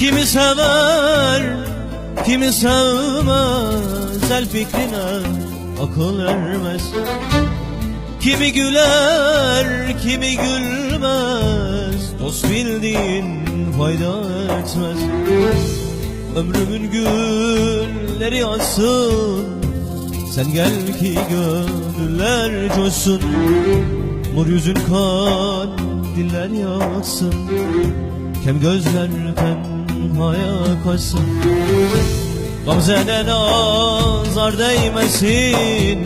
Kimi sever, kimi sevmez El fikrine akıl ermez. Kimi güler, kimi gülmez Dost bildiğin fayda etmez. Ömrümün gülleri açsın Sen gel ki gönüller coşsun. Nur yüzün kan diller yaksın Kem gözler tenhaya kaçsın Gamzene nazar değmesin.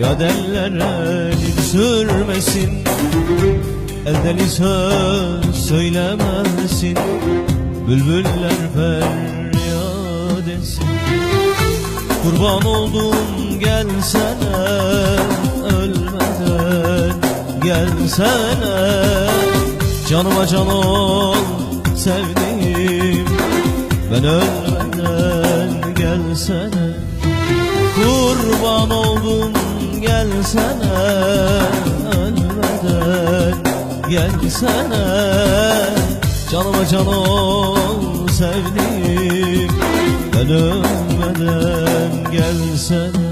Ya deller elin sürmesin. Elden söz söylemesin. Bülbüller feryat etsin. Kurban oldum gelsene Ölmeden gelsene Canıma can ol sevdiğim Ben ölmeden gelsene Kurban oldum gelsene. Ölmeden gelsene. Canıma can ol sevdiğim Ben ölmeden gelsene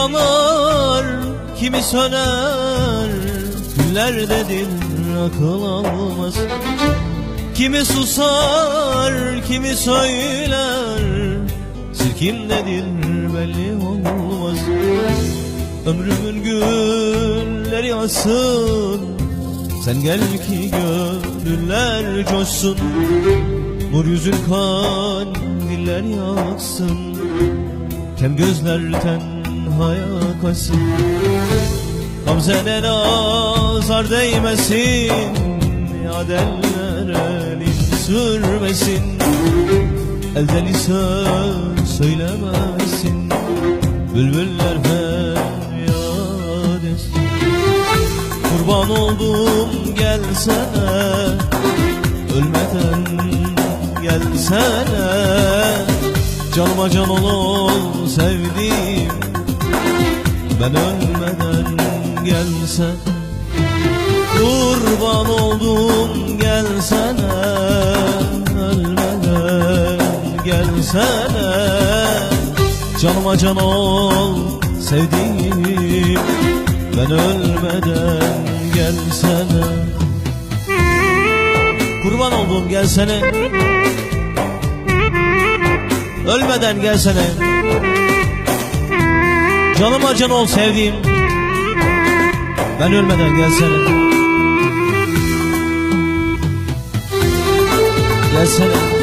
yanar, kimi söner Günlerdedir akıl almaz. Kimi susar, kimi söyler Sirkimdedir belli olmaz. Ömrümün günleri asın Sen gel ki gönüller coşsun. Nur yüzün kan diller yaksın Kem gözler tenhaya kaçsın Gamzene nazar değmesin Ya deller elin sürmesin. Elden söz söylemesin Bülbüller feryat etsin. Kurban oldum gelsene Ölmeden gelsene. Canıma can ol sevdiğim Ben ölmeden gelsen Kurban oldum gelsene Ölmeden gelsene. Canıma can ol sevdiğim Ben ölmeden gelsene. Kurban oldum gelsene Ölmeden gelsene Canıma can ol sevdiğim. Ben ölmeden gelsene. Gelsene.